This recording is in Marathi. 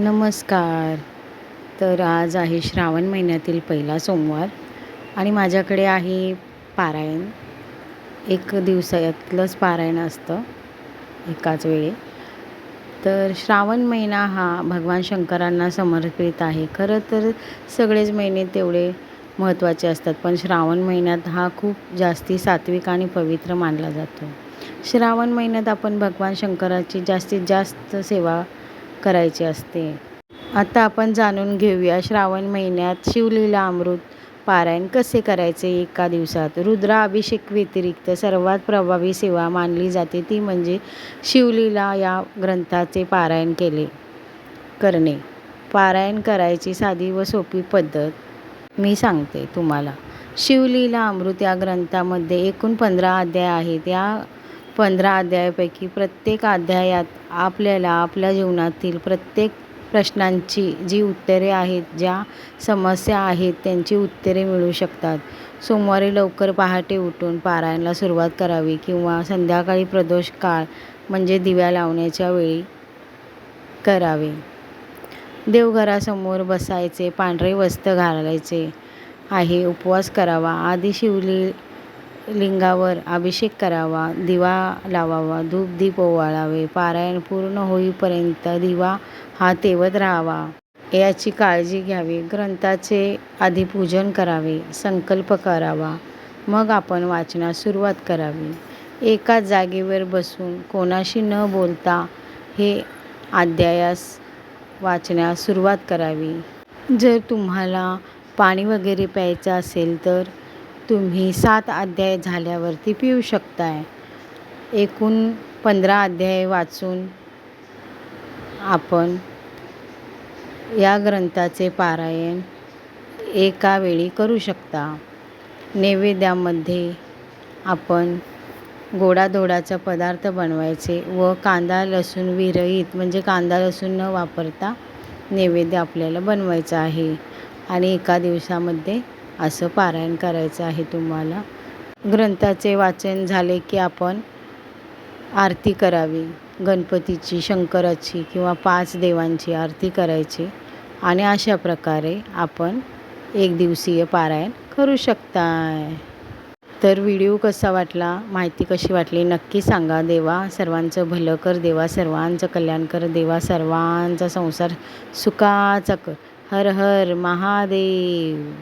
नमस्कार. तर आज आहे श्रावण महिन्यातील पहिला सोमवार आणि माझ्याकडे आहे पारायण. एक दिवसातलंच पारायण असतं एकाच वेळी. तर श्रावण महिना हा भगवान शंकरांना समर्पित आहे. खरं तर सगळेच महिने तेवढे महत्त्वाचे असतात पण श्रावण महिन्यात हा खूप जास्ती सात्विक आणि पवित्र मानला जातो. श्रावण महिन्यात आपण भगवान शंकराची जास्तीत जास्त सेवा करायची असते. आता आपण जाणून घेऊया श्रावण महिन्यात शिवलीला अमृत पारायण कसे करायचे एका दिवसात? रुद्राभिषेक व्यतिरिक्त सर्वात प्रभावी सेवा मानली जाते ती म्हणजे शिवलीला या ग्रंथाचे पारायण केले करणे. पारायण करायची साधी व सोपी पद्धत मी सांगते तुम्हाला. शिवलीला अमृत या ग्रंथामध्ये एकूण पंधरा अध्याय आहेत. या पंधरा अध्यायापैकी प्रत्येक अध्यायात आपल्याला आपल्या जीवनातील प्रत्येक प्रश्नांची जी उत्तरे आहेत ज्या समस्या आहेत त्यांची उत्तरे मिळू शकतात. सोमवारी लवकर पहाटे उठून पारायणला सुरुवात करावी किंवा संध्याकाळी प्रदोष काळ म्हणजे दिव्या लावण्याच्या वेळी करावे. देवघरासमोर बसायचे पांढरे वस्त्र घालायचे आहे उपवास करावा. आधी शिवली लिंगावर अभिषेक करावा दिवा लावावा धूप दीप ओवाळावे पारायण पूर्ण होईपर्यंत दिवा हा तेवत राहावा. याची काळजी घ्यावी ग्रंथाचे आधी पूजन करावे संकल्प करावा. मग आपण वाचनास सुरुवात करावी. एकाच जागेवर बसून कोणाशी न बोलता हे अध्यायास वाचण्यास सुरुवात करावी. जर तुम्हाला पाणी वगैरे प्यायचं असेल तर तुम्ही सात अध्याय झाल्यावरती पिऊ शकताय. एकूण पंधरा अध्याय वाचून आपण या ग्रंथाचे पारायण एका वेळी करू शकता. नैवेद्यामध्ये आपण गोडाधोडाचा पदार्थ बनवायचे व कांदा लसूण विरहित म्हणजे कांदा लसूण न वापरता नैवेद्य आपल्याला बनवायचं आहे. आणि एका दिवसामध्ये असं पारायण करायचं आहे तुम्हाला. ग्रंथाचे वाचन झाले की आपण आरती करावी. गणपतीची शंकराची किंवा पाच देवांची आरती करायची आणि अशा प्रकारे आपण एक दिवसीय पारायण करू शकताय. तर व्हिडिओ कसा वाटला माहिती कशी वाटली नक्की सांगा. देवा सर्वांचं भलं कर देवा सर्वांचं कल्याण कर देवा सर्वांचा संसार सुखाचा कर. हर हर महादेव.